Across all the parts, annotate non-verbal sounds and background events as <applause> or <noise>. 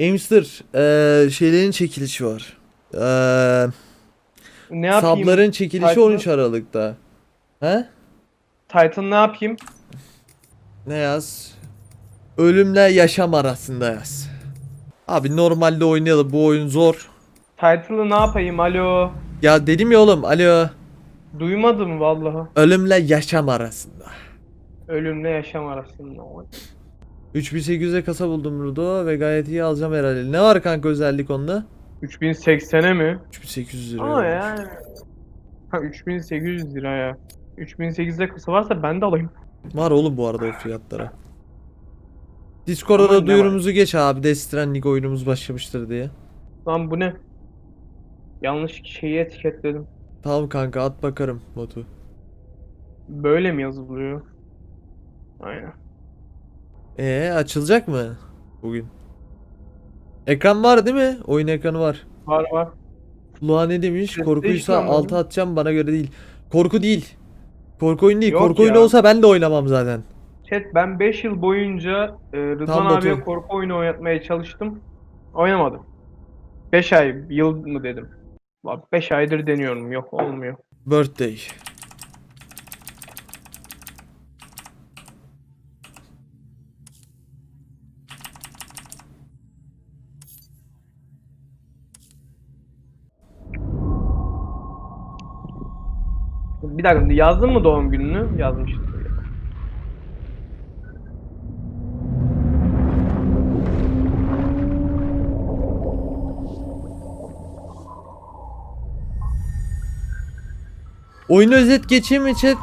Amster eee şeylerin çekilişi var. Eee Ne yapayım? sabların çekilişi Titan'ı? 13 Aralık'ta. He? Titan ne yapayım? Ne yaz? Ölümle yaşam arasında yaz. Abi normalde oynayalım bu oyun zor. Title'ı ne yapayım? Alo. Ya dedim ya oğlum alo. Duymadım vallahi. Ölümle yaşam arasında. Ölümle yaşam arasında. 3800'e kasa buldum Rudo ve gayet iyi alacağım herhalde. Ne var kanka özellik onda? 3080'e mi? 3800 lira. Aa yani. Ha 3800 lira ya. 3800'e kısa varsa ben de alayım. Var oğlum bu arada o fiyatlara. Discord'da Ama da duyurumuzu geç abi. Death Stranding oyunumuz başlamıştır diye. Lan bu ne? Yanlış şeyi etiketledim. Tamam kanka at bakarım botu. Böyle mi yazılıyor? Aynen. Ee açılacak mı bugün? Ekran var değil mi? Oyun ekranı var. Var var. Luğa ne demiş? Sesli Korkuysa var altı mı? atacağım bana göre değil. Korku değil. Korku oyunu değil. Yok Korku oyunu ya. olsa ben de oynamam zaten. Chat ben 5 yıl boyunca e, Rıdvan Tam abiye Batu. korku oyunu oynatmaya çalıştım. Oynamadım. 5 ay, yıl mı dedim. 5 aydır deniyorum. Yok olmuyor. Birthday. Bir dakika yazdın mı doğum gününü? Yazmıştım. Oyunu özet geçeyim mi chat?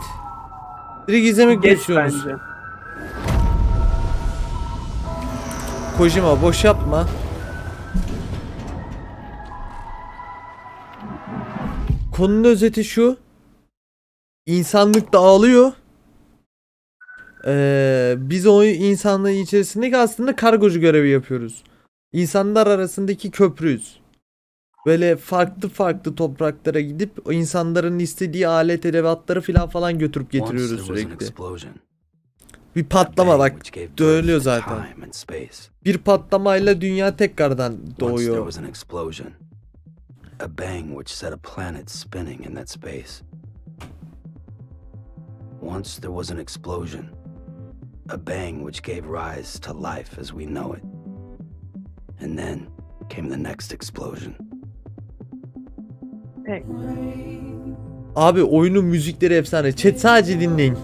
Direkt izlemek Geç istiyorsunuz? bence. Kojima boş yapma. Konunun özeti şu. İnsanlık dağılıyor. Ee, biz o insanlığın içerisindeki aslında kargocu görevi yapıyoruz. İnsanlar arasındaki köprüyüz. Böyle farklı farklı topraklara gidip o insanların istediği alet edevatları filan falan götürüp getiriyoruz sürekli. Bir patlama bak. Dönüyor zaten. Bir patlamayla dünya tekrardan doğuyor. A bang which set a planet spinning in that space. Once there was an explosion. A bang which gave rise to life as we know it. And then came the next explosion. Hey, Abi oyunun müzikleri efsane. Chat sadece dinleyin.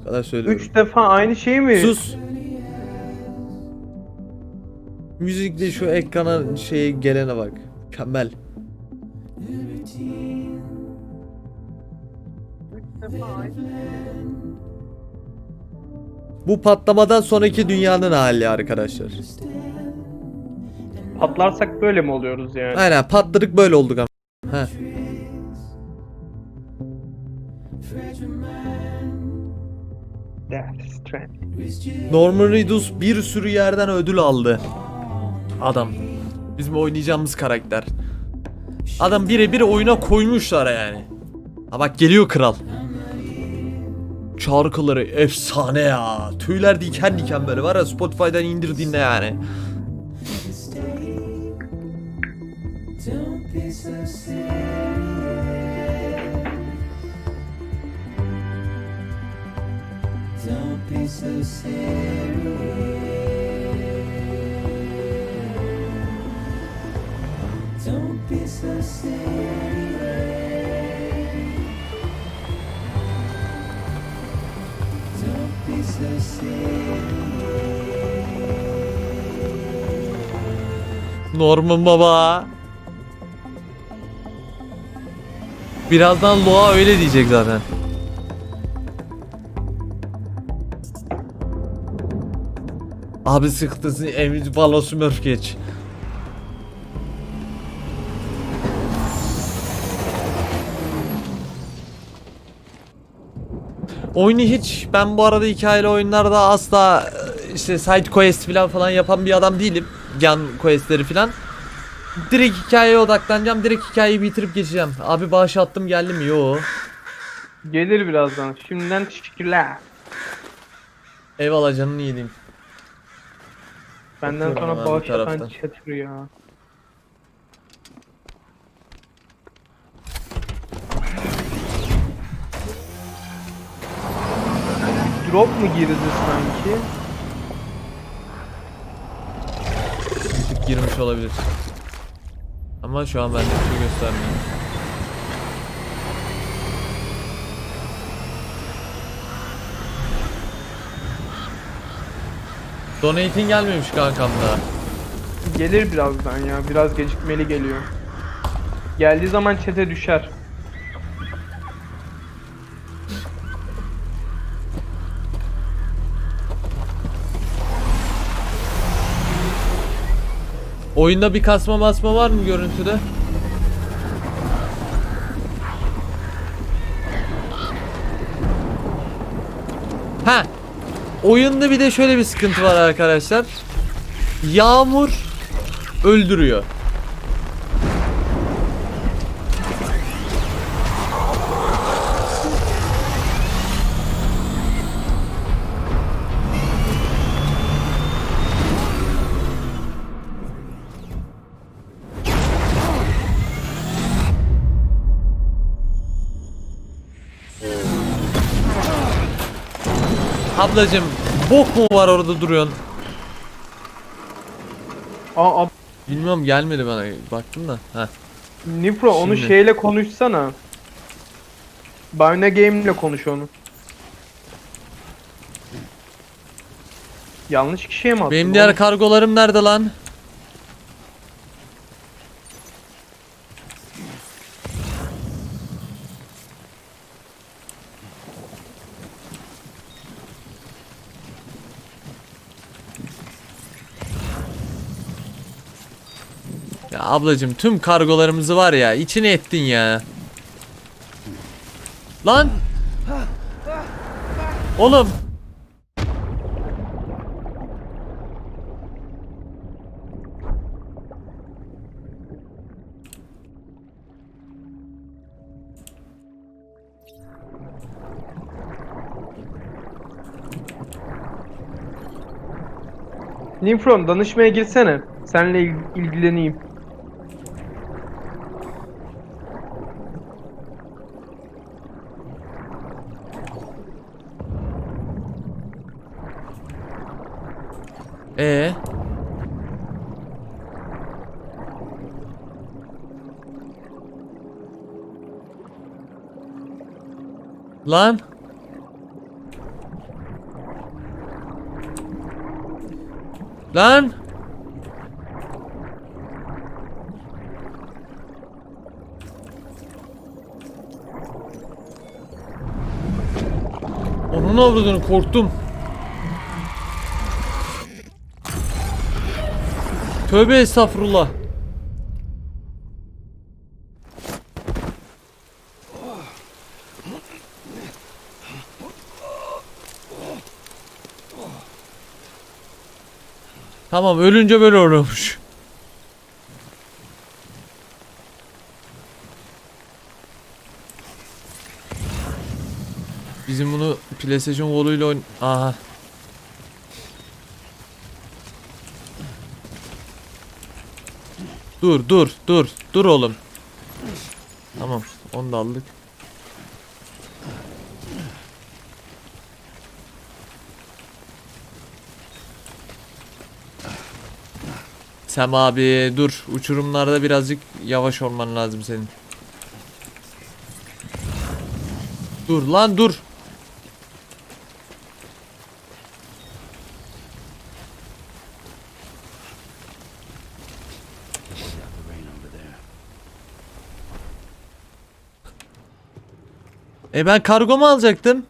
Bu kadar söylüyorum. Üç defa aynı şey mi? Sus. Müzikte şu ekrana şey gelene bak. Mükemmel. Bu patlamadan sonraki dünyanın hali arkadaşlar. Patlarsak böyle mi oluyoruz yani? Aynen patladık böyle olduk ama. Heh. Norman Reedus bir sürü yerden ödül aldı. Adam. Bizim oynayacağımız karakter. Adam birebir oyuna koymuşlar yani. Ha bak geliyor kral. Şarkıları efsane ya. Tüyler diken diken böyle var ya Spotify'dan indir dinle yani. Norman baba. Birazdan Loa öyle diyecek zaten. Abi sıktısı Emir Balosu Murph geç. Oyunu hiç ben bu arada hikayeli oyunlarda asla e, işte side quest falan falan yapan bir adam değilim. Yan questleri falan. Direkt hikayeye odaklanacağım. Direkt hikayeyi bitirip geçeceğim. Abi bağış attım geldi mi? Yo. Gelir birazdan. Şimdiden teşekkürler. Eyvallah canını yediğim. Benden Bakıyorum sonra hemen bir bağış yapan taraftan. ya. Drop mu girdi sanki? Bir tık girmiş olabilir. Ama şu an bende bir şey göstermiyor. Donating gelmemiş kankam daha. Gelir birazdan ya. Biraz gecikmeli geliyor. Geldiği zaman çete düşer. Oyunda bir kasma basma var mı görüntüde? Ha. Oyunda bir de şöyle bir sıkıntı var arkadaşlar. Yağmur öldürüyor. Ablacım bok mu var orada duruyorsun? Aa, ab- Bilmiyorum gelmedi bana. Baktım da. Heh. Nifro onu Şimdi. şeyle konuşsana. Bayna Game'le konuş onu. Yanlış kişiye mi attın? Benim diğer oğlum? kargolarım nerede lan? Ablacım tüm kargolarımızı var ya içine ettin ya. Lan! Oğlum! Nifron danışmaya girsene. Seninle il- ilgileneyim. Ee. Lan. Lan. Onun avradını korktum. Tövbe estağfurullah. Tamam ölünce böyle oluyormuş. Bizim bunu PlayStation voluyla oyn... Aha. Dur dur dur dur oğlum. Tamam onu da aldık. Sem abi dur uçurumlarda birazcık yavaş olman lazım senin. Dur lan dur. E ben kargomu alacaktım.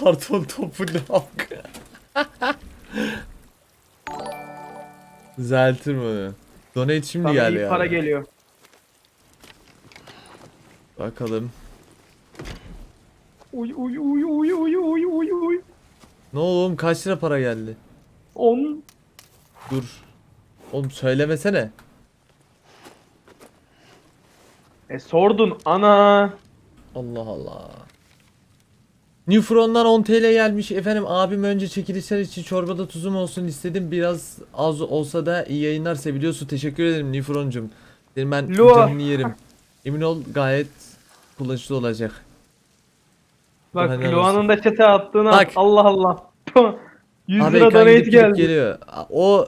Pardon topu yap? Düzeltir onu? Donate şimdi Sana geldi iyi ya. para geliyor. Bakalım. Uy uy uy uy uy uy uy uy. Ne oldu oğlum kaç lira para geldi? 10 Dur. Oğlum söylemesene. E sordun ana. Allah Allah. Newfron'dan 10 TL gelmiş. Efendim abim önce çekilişler için çorbada tuzum olsun istedim. Biraz az olsa da iyi yayınlar seviliyorsun. Teşekkür ederim Newfron'cum. Dedim ben Lua. canını yerim. Emin ol gayet kullanışlı olacak. Bak Helal Luan'ın da çete attığını Bak. Allah Allah. <laughs> 100 Abi lira ekran donate gidip gidip geldi. geliyor. O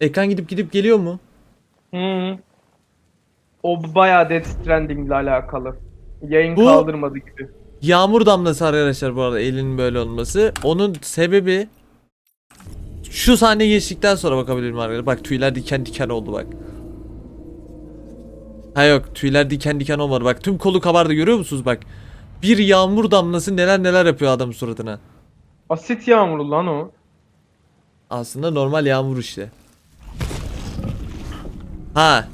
ekran gidip gidip geliyor mu? Hı. O bayağı Death Stranding ile alakalı. Yayın Bu- kaldırmadı gibi. Yağmur damlası arkadaşlar bu arada elinin böyle olması. Onun sebebi şu sahne geçtikten sonra bakabilirim arkadaşlar. Bak tüyler diken diken oldu bak. Ha yok tüyler diken diken olmadı. Bak tüm kolu kabardı görüyor musunuz bak. Bir yağmur damlası neler neler yapıyor adam suratına. Asit yağmuru lan o. Aslında normal yağmur işte. Ha.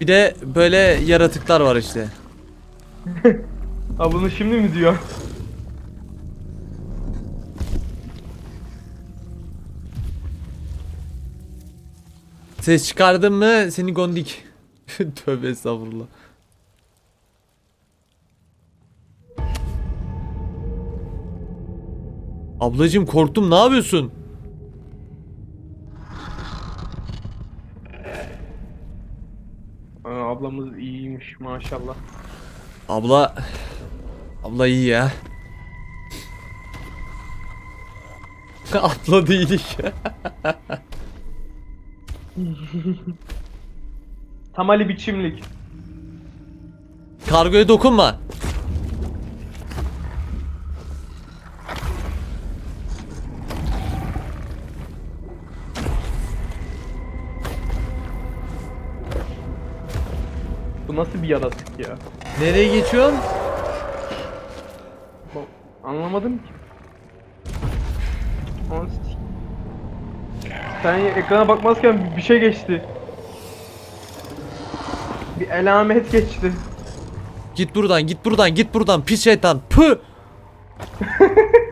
Bir de böyle yaratıklar var işte. <laughs> Ha bunu şimdi mi diyor? Ses çıkardın mı seni gondik. <laughs> Tövbe estağfurullah. Ablacım korktum ne yapıyorsun? Ablamız iyiymiş maşallah. Abla Abla iyi ya. <laughs> Abla değilik. <laughs> Tam Ali biçimlik. Kargoya dokunma. Bu nasıl bir yaratık ya? Nereye geçiyorsun? Anlamadım ki. Sen ekrana bakmazken bir- şey geçti. Bir elamet geçti. Git buradan, git buradan, git buradan pis şeytan. Pü. <laughs>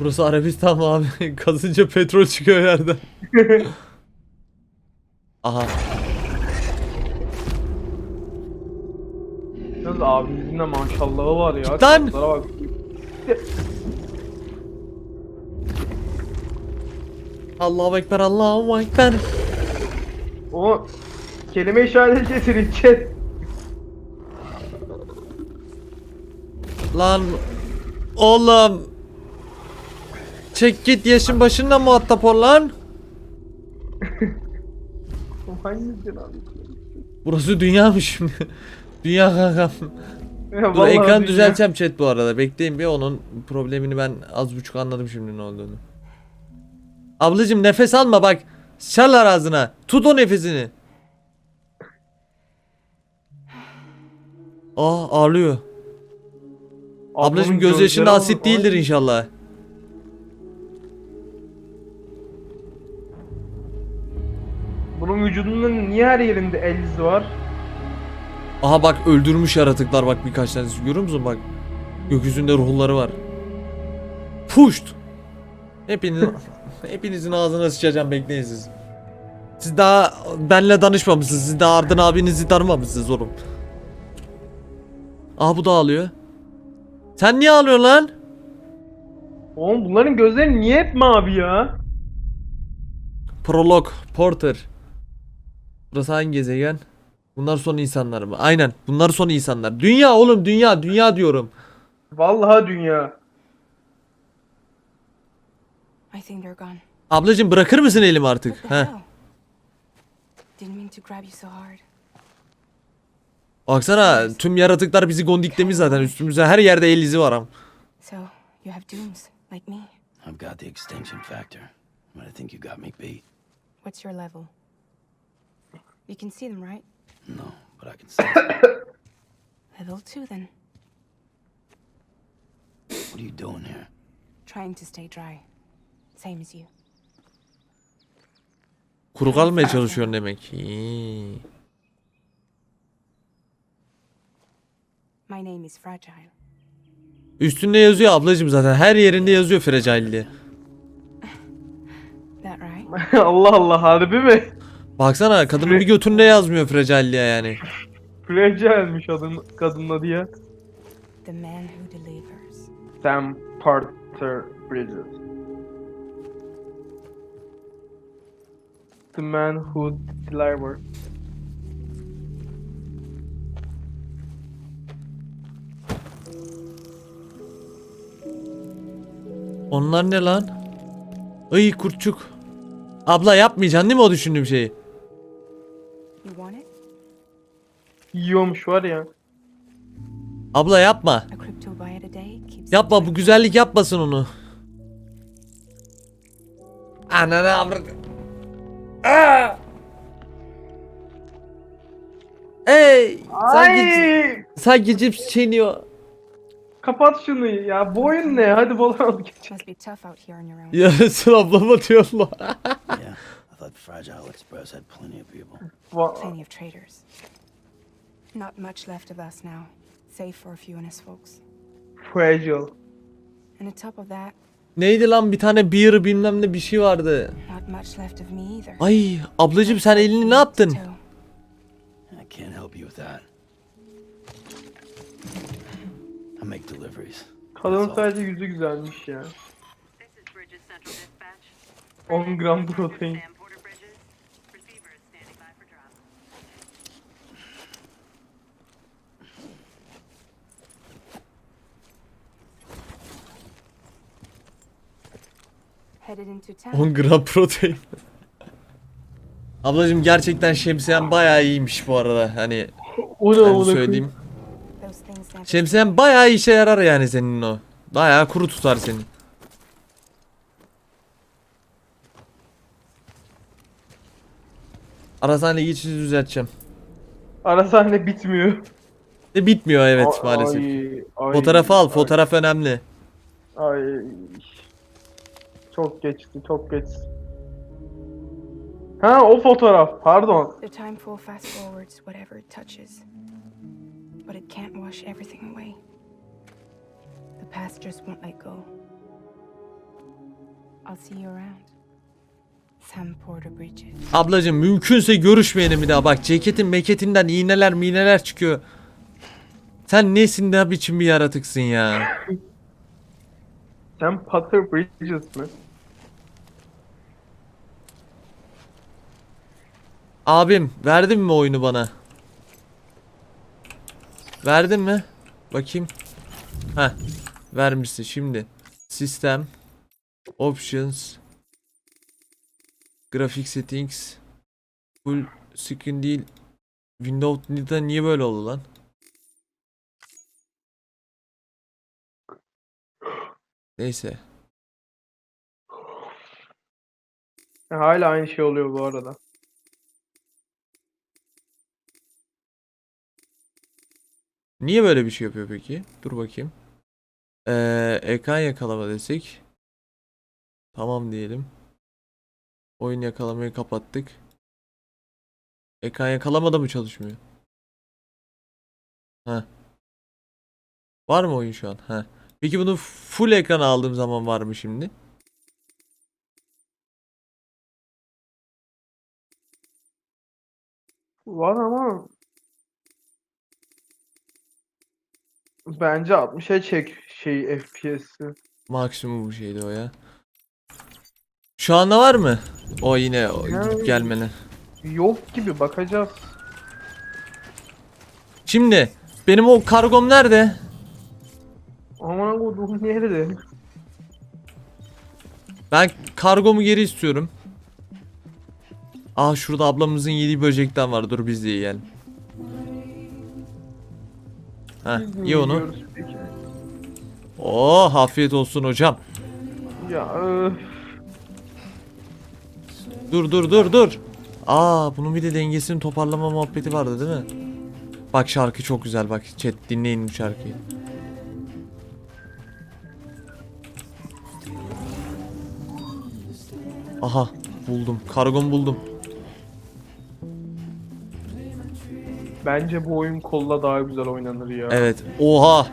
Burası Arabistan mı abi? <laughs> Kazınca petrol çıkıyor yerden. <laughs> Aha. Yalnız abimizin de maşallahı var ya. Lan! Bak. Allahu ekber, Allahu ekber. O kelime işareti getirin chat. Lan oğlum. Çek git yaşın başında muhatap ol lan. <laughs> Hangisi lan? Burası dünya mı şimdi? Dünya <laughs> kankam. Ya Dur vallahi ekran dünya- düzelteceğim chat bu arada. Bekleyin bir onun problemini ben az buçuk anladım şimdi ne olduğunu. Ablacım nefes alma bak. Şarlar ağzına. Tut o nefesini. Aa ağlıyor. Ablacım Ablamın gözyaşında gözleri asit değildir inşallah. Bunun vücudunun niye her yerinde el izi var? Aha bak öldürmüş yaratıklar bak birkaç tanesi görüyor musun bak. Gökyüzünde ruhları var. Puşt. Hepinizin <laughs> hepinizin ağzına sıçacağım bekleyin siz. Siz daha benle danışmamışsınız. Siz daha Ardın abinizi tanımamışsınız oğlum. Aha bu da ağlıyor. Sen niye ağlıyorsun lan? Oğlum bunların gözleri niye hep mavi ya? Prolog, Porter. Burası hangi gezegen? Bunlar son insanlar mı? Aynen. Bunlar son insanlar. Dünya oğlum dünya, dünya diyorum. Vallahi dünya. I think they're gone. Ablacım bırakır mısın elimi artık? What the Heh. hell? Didn't mean to grab you so hard. Baksana tüm yaratıklar bizi gondiklemiş zaten üstümüze her yerde el izi var am. So, you have dooms, like me. I've got the extinction factor, but I think you got me beat. What's your level? You can see them, right? No, but I can sense it. Level 2 then. What are you doing here? Trying to stay dry. Same as you. Kuru kalmaya çalışıyorsun demek. İyi. My name is Fragile. Üstünde yazıyor ablacım zaten her yerinde yazıyor fragile diye. That right? <laughs> Allah Allah harbi mi? Baksana kadının bir götünde yazmıyor diye yani. Fragile'miş adın, kadının adı ya. The man who delivers. Sam Porter Bridges. The man who delivers. Onlar ne lan? Iy kurtçuk. Abla yapmayacaksın değil mi o düşündüğüm şeyi? You want it? Yiyormuş var ya. Abla yapma. A crypto buy it a day keeps. Yapma bu güzellik yapmasın onu. Ananı avradı. Aa! Ey! Sanki, Ay! sanki cips çiğniyor. Kapat şunu ya. Bu oyun ne? Hadi bolan geç. Must be tough out here on your own. Yarısın <laughs> ablama diyorlar. yeah, Thought Fragile Express had plenty of people. Va- Plenty of traitors. Not much left of us now, save for a few honest folks. Fragile. And on top of that, Neydi lan bir tane beer bilmem ne bir şey vardı. not much left of me either. Ay ablacım sen elini ne yaptın? So, I can't help you with that. I make deliveries. Kadın sadece yüzü güzelmiş ya. This is Bridges Central Dispatch. 10 gram protein. Sam Porter Bridges. Receiver is standing by for drop. headed into town. 10 gram protein. Ablacım gerçekten şemsiyen bayağı iyiymiş bu arada. Hani O ben amına söyleyeyim. Şemsiyen bayağı işe yarar yani senin o. Bayağı kuru tutar seni. Arasane geçici düzelteceğim. Ara sahne bitmiyor. E bitmiyor evet Ay- maalesef. ay- ay- Fotoğrafı al, ay- fotoğraf önemli. Ay. Çok geçti, çok geç. Ha o fotoğraf, pardon. The time for fast forwards whatever it touches. But it can't wash everything away. The past just won't let go. I'll see you around. Sam Porter Bridges. Ablacım mümkünse görüşmeyelim bir daha. Bak ceketin meketinden iğneler miğneler çıkıyor. Sen nesin ne biçim bir yaratıksın ya. Sen Potter Bridges mi? Abim verdin mi oyunu bana? Verdin mi? Bakayım. Heh. Vermişsin şimdi. Sistem. Options. Graphic settings. Full screen değil. Windows'da niye böyle oldu lan? Neyse. Hala aynı şey oluyor bu arada. Niye böyle bir şey yapıyor peki? Dur bakayım. Ee, ekran yakalama desek. Tamam diyelim. Oyun yakalamayı kapattık. Ekran yakalama da mı çalışmıyor? Ha. Var mı oyun şu an? Ha. Peki bunu full ekran aldığım zaman var mı şimdi? Var ama bence 60'a çek şey FPS'i. Maksimum bu şeydi o ya. Şu anda var mı? O yine o Yani- gidip gelmeli. Yok gibi bakacağız. Şimdi benim o kargom nerede? Aman koduğum nerede? Ben kargomu geri istiyorum. Aa şurada ablamızın yediği böcekten var. Dur biz de yiyelim. Heh, ye onu. Yiyoruz peki. Oh afiyet olsun hocam. Ya öf. Dur dur dur dur. Aa bunun bir de dengesini toparlama muhabbeti vardı değil mi? Bak şarkı çok güzel bak chat dinleyin bu şarkıyı. Aha buldum kargomu buldum. Bence bu oyun kolla daha güzel oynanır ya. Evet oha.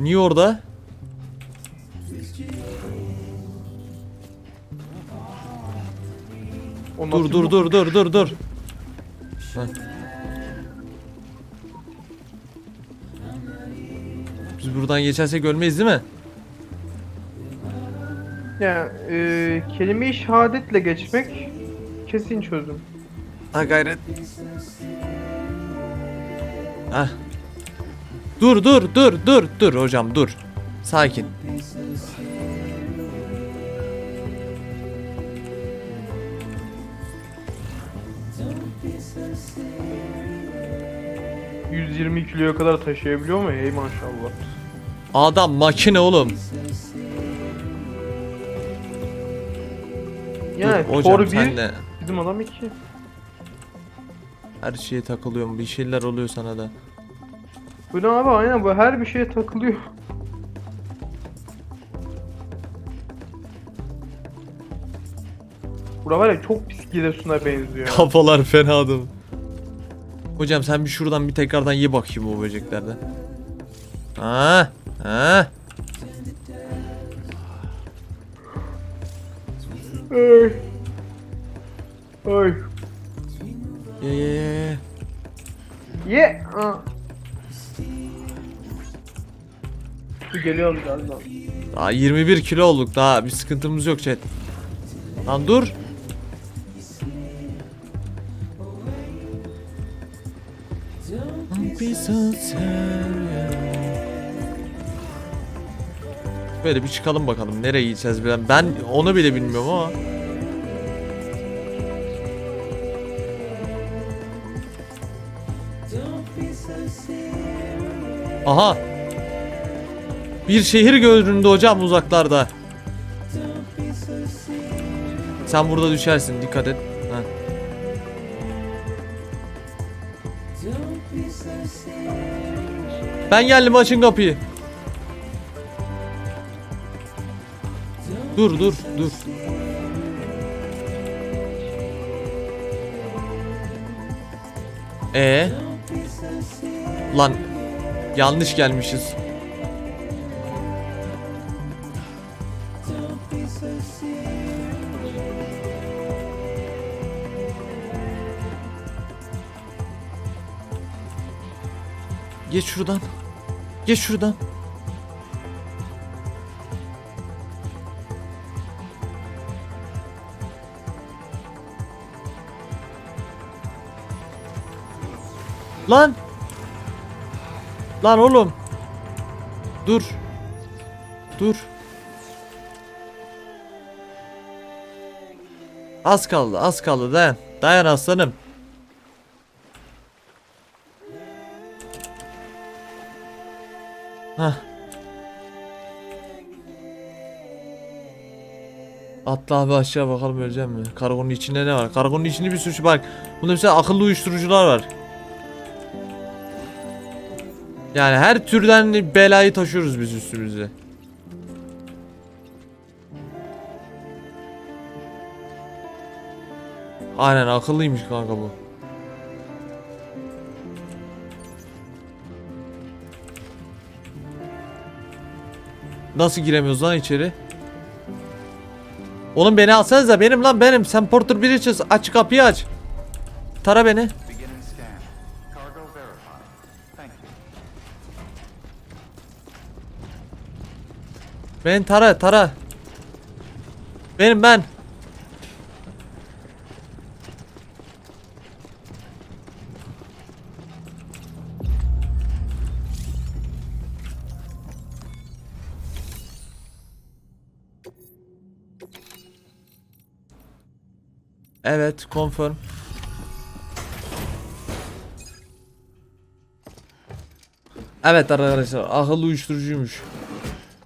Niye orada? O Dur dur dur dur dur dur. Heh. Biz buradan geçersek ölmeyiz değil mi? Ya e, kelime-i şehadetle geçmek kesin çözüm. Ha gayret. Hah. Dur dur dur dur dur hocam dur. Sakin. Cık, 120 kiloya kadar taşıyabiliyor mu? Hey maşallah. Adam makine oğlum. Yani dur hocam Thor 1, sen de bizim adam 2. her şeye takılıyorum. Bir şeyler oluyor sana da. Bu ne abi aynen bu her bir şeye takılıyor. Bura var ya çok pis Giresun'a benziyor. Kafalar fena adam. Hocam sen bir şuradan bir tekrardan ye bakayım o böceklerden. Ha, ha. Ay. Ay. Ye ye ye, ye. Dur, Geliyorum birazdan. Daha 21 kilo olduk daha bir sıkıntımız yok chat. Lan dur. Böyle bir çıkalım bakalım nereye gideceğiz ben ben onu bile bilmiyorum ama. Aha bir şehir göründü hocam uzaklarda. Sen burada düşersin dikkat et. Ha. Ben geldim açın kapıyı. Dur dur dur. E Lan yanlış gelmişiz. Geç şuradan. Geç şuradan. Lan. Lan oğlum. Dur. Dur. Az kaldı, az kaldı. Dayan. Dayan aslanım. Hah. Atla abi aşağı bakalım öleceğim mi? Kargonun içinde ne var? Kargonun içinde bir sürü şey- bak. Bunda mesela akıllı uyuşturucular var. Yani her türden belayı taşıyoruz biz üstümüzde. Aynen akıllıymış kanka bu. Nasıl giremiyoruz lan içeri? Oğlum beni alsanıza benim lan benim. Sen Porter Bridges aç kapıyı aç. Tara beni. Beni tara tara. Benim ben. Evet, confirm. Evet arkadaşlar, akıllı uyuşturucuymuş.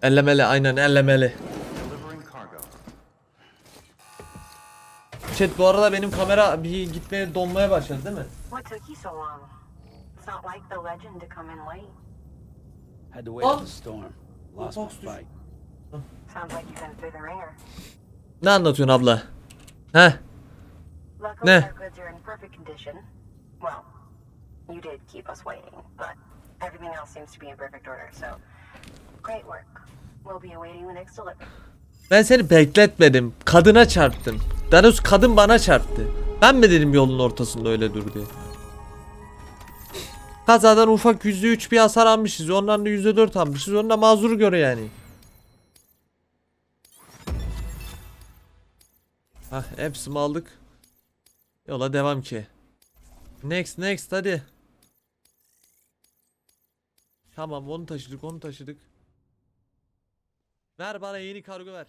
Ellemeli, aynen ellemeli. Chat bu arada benim kamera bir gitmeye donmaya başladı değil mi? Had to wait Oh. out the storm. Lost my fight. Ne anlatıyorsun abla? Condition. Well, you did keep us waiting, but everything else seems to be in perfect order, so Ben seni bekletmedim. Kadına çarptım. Danus kadın bana çarptı. Ben mi dedim yolun ortasında öyle dur diye. Kazadan ufak %3 bir hasar almışız. Ondan da %4 almışız. Onu da mazur göre yani. Hah hepsini aldık. Yola devam ki. Next next hadi. Tamam onu taşıdık onu taşıdık. Ver bana yeni kargo ver.